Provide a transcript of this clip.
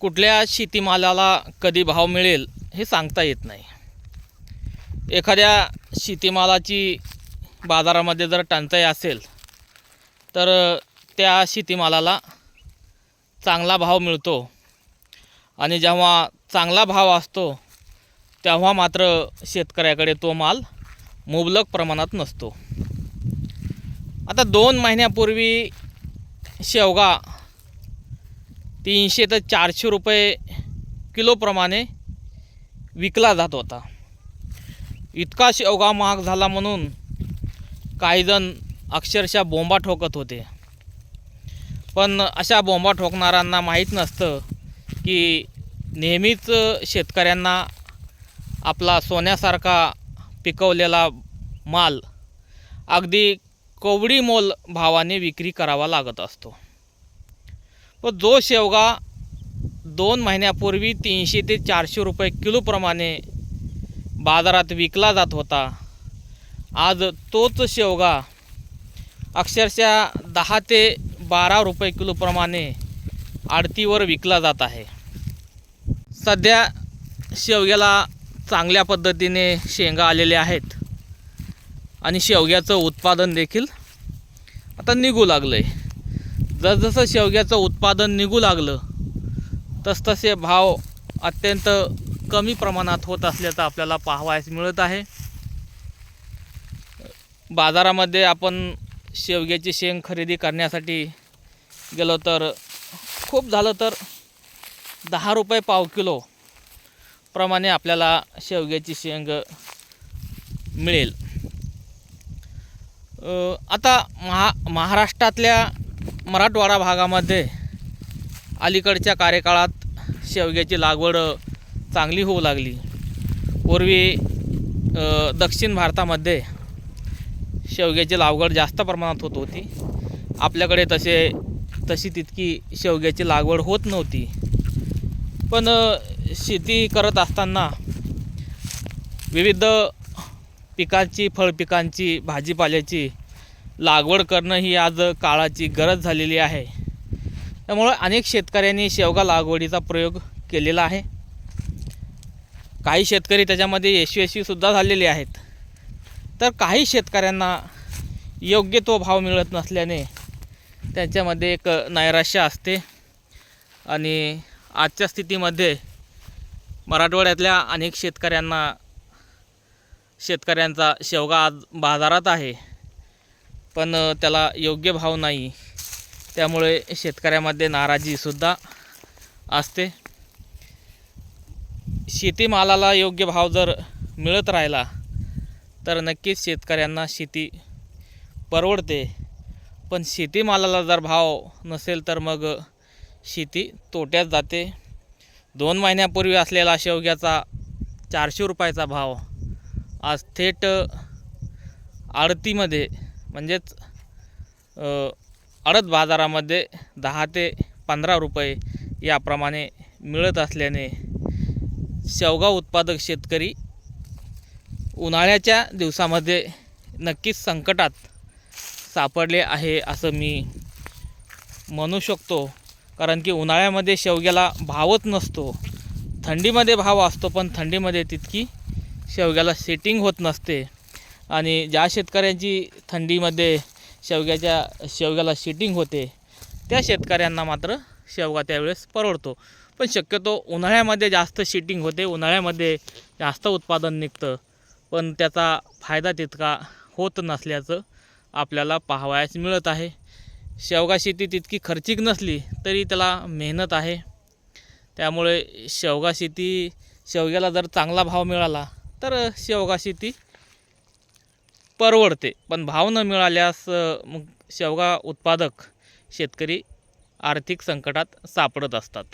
कुठल्या शेतीमालाला कधी भाव मिळेल हे सांगता येत नाही. एखाद्या शेतीमालाची बाजारामध्ये जर टंचाई असेल तर त्या शेतीमालाला चांगला भाव मिळतो. आणि जेव्हा चांगला भाव असतो तेव्हा मात्र शेतकऱ्याकडे तो माल मुबलक प्रमाणात नसतो. आता दोन महिन्यापूर्वी शेवगा तीनशे ते चारशे रुपये किलोप्रमाणे विकला जात होता. इतका शेवगा महाग झाला म्हणून काहीजण अक्षरशः बोंबा ठोकत होते. पण अशा बोंबा ठोकणाऱ्यांना माहीत नसतं की नेहमीच शेतकऱ्यांना आपला सोन्यासारखा पिकवलेला माल अगदी कोवडी मोल भावाने विक्री करावा लागत असतो. व जो शेवगा दोन महिन्यापूर्वी तीनशे ते चारशे रुपये किलोप्रमाणे बाजारात विकला जात होता. आज तोच शेवगा अक्षरशः दहा ते बारा रुपये किलोप्रमाणे आडतीवर विकला जात आहे. सध्या शेवग्याला चांगल्या पद्धतीने शेंगा आलेल्या आहेत आणि शेवग्याचं उत्पादन देखील आता निघू लागलं आहे जसजसं शेवग्याचं उत्पादन निघू लागलं तसतसे भाव अत्यंत कमी प्रमाणात होत असल्याचं आपल्याला पाहावयास मिळत आहे. बाजारामध्ये आपण शेवग्याची शेंग खरेदी करण्यासाठी गेलो तर खूप झालं तर दहा रुपये पाव किलो प्रमाणे आपल्याला शेवग्याची शेंग मिळेल. आता महा महाराष्ट्रातल्या मराठवाडा भागामध्ये अलीकडच्या कार्यकाळात शेवग्याची लागवड चांगली होऊ लागली. पूर्वी दक्षिण भारतामध्ये शेवग्याची लागवड जास्त प्रमाणात होत होती. आपल्याकडे तसे तशी तितकी शेवग्याची लागवड होत नव्हती. पण शेती करत असताना विविध पिकांची फळपिकांची भाजीपाल्याची लागवड करणं ही आज काळाची गरज झालेली आहे. त्यामुळं अनेक शेतकऱ्यांनी शेवगा लागवडीचा प्रयोग केलेला आहे. काही शेतकरी त्याच्यामध्ये यशस्वीसुद्धा झालेले आहेत. तर काही शेतकऱ्यांना योग्य तो भाव मिळत नसल्याने त्यांच्यामध्ये एक नैराश्य असते. आणि आजच्या स्थितीमध्ये मराठवाड्यातल्या अनेक शेतकऱ्यांना शेतकऱ्यांचा शेवगा आज बाजारात आहे. पण त्याला योग्य भाव नाही. त्यामुळे शेतकऱ्यामध्ये नाराजीसुद्धा असते. शेतीमालाला योग्य भाव जर मिळत राहिला तर नक्कीच शेतकऱ्यांना शेती परवडते. पण शेतीमालाला जर भाव नसेल तर मग शेती तोट्यात जाते. दोन महिन्यापूर्वी असलेला शेवग्याचा चारशे रुपयाचा भाव आज थेट आडतीमध्ये म्हणजेच अडद बाजारामध्ये दहा ते पंधरा रुपये याप्रमाणे मिळत असल्याने शेवगा उत्पादक शेतकरी उन्हाळ्याच्या दिवसामध्ये नक्कीच संकटात सापडले आहे असं मी म्हणू शकतो. कारण की उन्हाळ्यामध्ये शेवग्याला भावच नसतो. थंडीमध्ये भाव असतो पण थंडीमध्ये तितकी शेवग्याला सेटिंग होत नसते. आणि ज्या शेतकऱ्यांची थंडीमध्ये शेवग्याच्या शेवग्याला शिटिंग होते त्या शेतकऱ्यांना मात्र शेवगा त्यावेळेस परवडतो. पण शक्यतो उन्हाळ्यामध्ये जास्त शिटिंग होते उन्हाळ्यामध्ये जास्त उत्पादन निघतं. पण त्याचा फायदा तितका होत नसल्याचं आपल्याला पाहावयास मिळत आहे. शेवगा शेती तितकी खर्चिक नसली तरी त्याला मेहनत आहे. त्यामुळे शेवगा शेती शेवग्याला जर चांगला भाव मिळाला तर शेवगा शेती परवडते. पण भाव न मिळाल्यास मग शेवगा उत्पादक शेतकरी आर्थिक संकटात सापडत असतात.